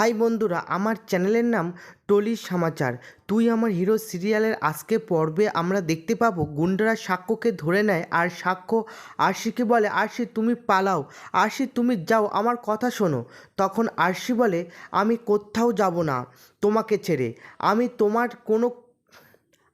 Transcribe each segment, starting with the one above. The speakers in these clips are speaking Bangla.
হাই বন্ধুরা, আমার চ্যানেলের নাম টলি সমাচার। তুই আমার হিরো সিরিয়ালের আজকে পর্বে আমরা দেখতে পাবো, গুন্ডারা সাক্ষ্যকে ধরে নেয় আর সাক্ষ্য আরশিকে বলে, আরশি, তুমি পালাও। আরশি, তুমি যাও, আমার কথা শোনো। তখন আরশি বলে, আমি কোথাও যাব না তোমাকে ছেড়ে। আমি তোমার কোনো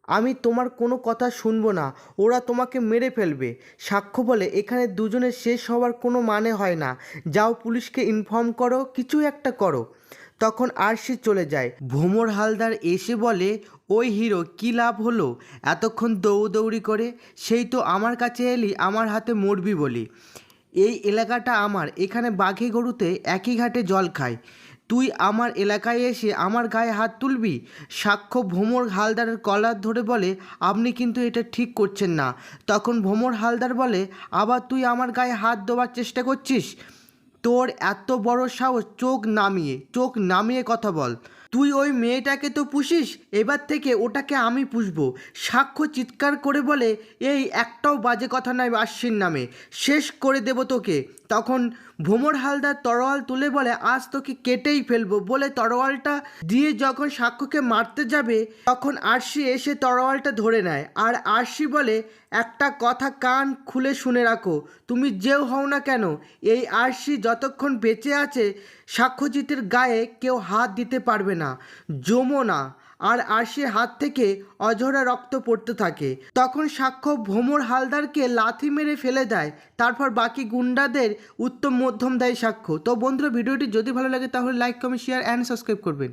আমি তোমার কোনো কথা শুনব না। ওরা তোমাকে মেরে ফেলবে। সাক্ষ্য বলে, এখানে দুজনের শেষ হওয়ার কোনো মানে হয় না। যাও পুলিশকে ইনফর্ম করো, কিছু একটা করো। তখন আরশি চলে যায়। ভোমর হালদার এসে বলে, ওই হিরো, কী লাভ হলো? এতক্ষণ দৌড়দৌড়ি করে, সেই তো আমার কাছে এলি, আমার হাতে মরবি বলি। এই এলাকাটা আমার, এখানে বাঘে গরুতে একই ঘাটে জল খায়। তুই আমার এলাকায় এসে আমার গায়ে হাত তুলবি? সাক্ষ্য ভোমর হালদারের কলার ধরে বলে, আপনি কিন্তু এটা ঠিক করছেন না। তখন ভোমর হালদার বলে, আবার তুই আমার গায়ে হাত দেওয়ার চেষ্টা করছিস? তোর এত বড় সাহস, চোখ নামিয়ে চোখ নামিয়ে কথা বল। তুই ওই মেয়েটাকে তো পুষিস, এবার থেকে ওটাকে আমি পুষবো। সাক্ষ্য চিৎকার করে বলে, এই একটাও বাজে কথা নয় আশ্বিন নামে, শেষ করে দেব তোকে। তখন ভোমর হালদার তরোয়াল তুলে বলে, আজ তোকে কেটেই ফেলব। বলে তরোয়ালটা দিয়ে যখন সাক্ষ্যকে মারতে যাবে, তখন আরশি এসে তরোয়ালটা ধরে নেয়। আর আরশি বলে, একটা কথা কান খুলে শুনে রাখো, তুমি যেও হও না কেন? এই আরশি যতক্ষণ বেঁচে আছে, সাক্ষ্যজিতের গায়ে কেউ হাত দিতে পারবে না জমো না। আর আরশির হাত থেকে অঝরা রক্ত পড়তে থাকে। তখন সাক্ষ্য ভোমর হালদারকে লাথি মেরে ফেলে দেয়। তারপর বাকি গুন্ডাদের উত্তম মধ্যম দেয় সাক্ষ্য। তো বন্ধুরা, ভিডিওটি যদি ভালো লাগে তাহলে like comment share and subscribe করবেন।